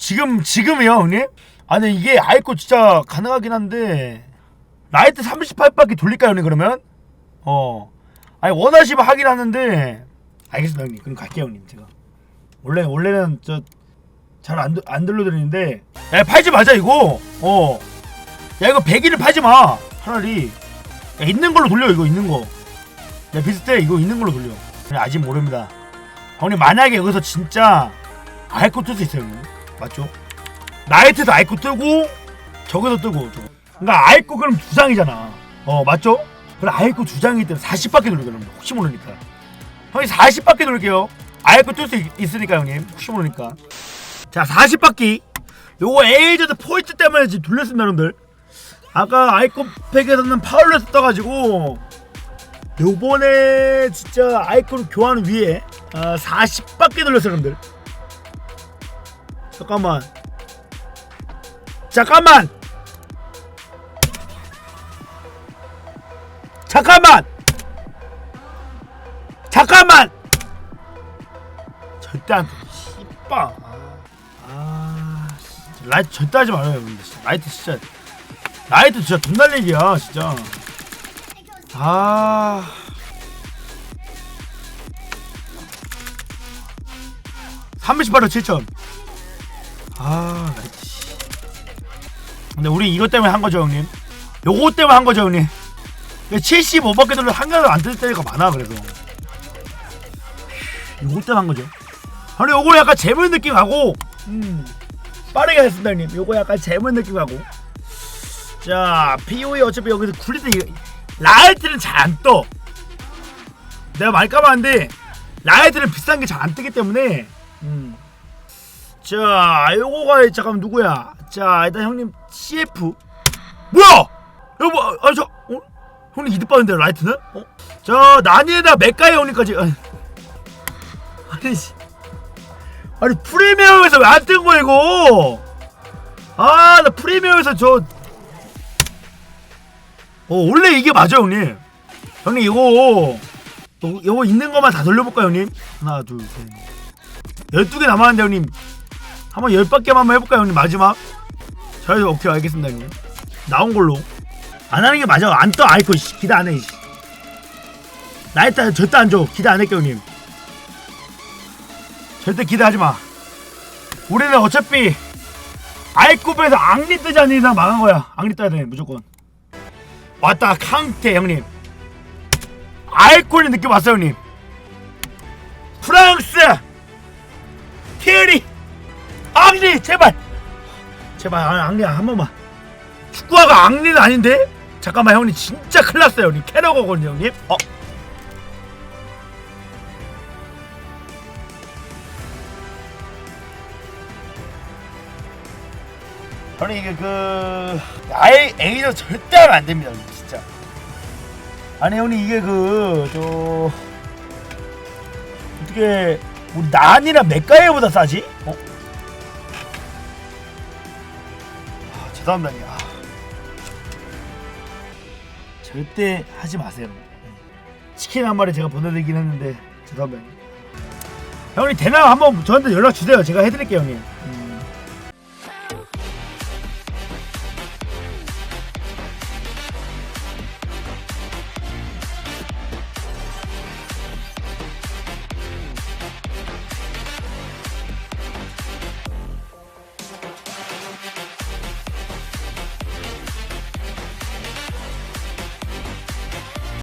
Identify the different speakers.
Speaker 1: 지금 지금이요 형님? 아니 이게 아이코 진짜 가능하긴 한데 라이트 38밖에 돌릴까요 형님 그러면? 어. 아니 원하시면 하긴 하는데. 알겠습니다 형님. 그럼 갈게요 형님 제가. 원래 원래는 저 잘안 안 들려드리는데. 야 팔지 마자 이거. 어야 이거 100일을 팔지 마 차라리. 야, 있는 걸로 돌려 이거 있는 거. 야, 비슷해. 이거 있는 걸로 돌려. 아직 모릅니다. 형님 만약에 여기서 진짜 아이코 뜰수 있어요 형님 맞죠? 나이트도 아이코 뜨고 저기도 뜨고 저거. 그러니까 아이코 그럼 두 장이잖아. 어 맞죠? 그럼 아이코 두 장이기 때문에 40바퀴 돌리게 됩니다. 혹시 모르니까. 형님 40바퀴 돌릴게요. 아이코 뜰 수 있으니까 형님. 혹시 모르니까. 자 40바퀴 요거 에이저드 포인트 때문에 지금 돌렸습니다 여러분들. 아까 아이콘 팩에서는 파울레스 떠가지고 요번에 진짜 아이콘 교환 위에 아, 40바퀴 돌렸어요 여러분들 잠깐만. 잠깐만! 잠깐만! 잠깐만! 절대 안 돼. 씨빠 아 진짜 라이트 절대 하지 말아요 여러분들. 라이트 진짜 라이트 진짜 돈 날리기야 진짜. 아3 8원 7천 아 씨. 근데 우리 이것 때문에 한 거죠 형님? 요거 때문에 한 거죠 형님? 75바퀴 돌려 한 개도 안 뜰 때가 많아 그래도. 요거 때문에 한 거죠. 아니 요거 약간 재물 느낌 하고. 음 빠르게 했습니다 형님. 요거 약간 재물 느낌 하고. 자 POE 어차피 여기서 굴리드 라이트는 잘 안 떠. 내가 말까봐 한데 라이트는 비싼 게 잘 안 뜨기 때문에 음. 자 요거가 잠깐 누구야? 자 일단 형님 CF 뭐야? 여보 아저 어? 형님 이득 받는데 라이트는? 어? 저 난이에다 맥가이 형님까지. 아니, 아니 씨. 아니 프리미엄에서 왜 안 뜬 거야 이거? 아 나 프리미엄에서 저. 어, 원래 이게 맞아 형님? 형님 이거. 요- 요거 있는 것만 다 돌려볼까요 형님? 하나 둘셋 12개 남았는데 형님 한번 10바퀴만 한번 해볼까요 형님? 마지막? 자 오케이 알겠습니다 형님. 나온 걸로. 안 하는 게 맞아 안 떠. 아이코 씨. 기대 안해 씨. 나 일단 절대 안줘. 기대 안 할게 형님. 절대 기대하지 마. 우리는 어차피 아이코에서 앙리 뜨지 않는 이상 망한 거야. 앙리 떠야 돼 무조건. 왔다 캉테 형님. 아이콘의 느낌 왔어요 형님 제발. 제발 아, 앙리 한 번만. 축구화가 앙리는 아닌데? 잠깐만 형님. 진짜 큰일 났어요 형님. 캐러거든요 형님. 어. 저는 이게 그 아예 A로 절대 하면 안 됩니다 형님, 진짜. 아니 형님 이게 그 저 어떻게 우리 난이랑 맥가이보다 싸지? 어? 아, 죄송합니다 형님. 아. 절대 하지 마세요 치킨 한 마리 제가 보내드리긴 했는데 죄송합니다 형님. 형님 대남 한번 저한테 연락 주세요 제가 해드릴게요 형님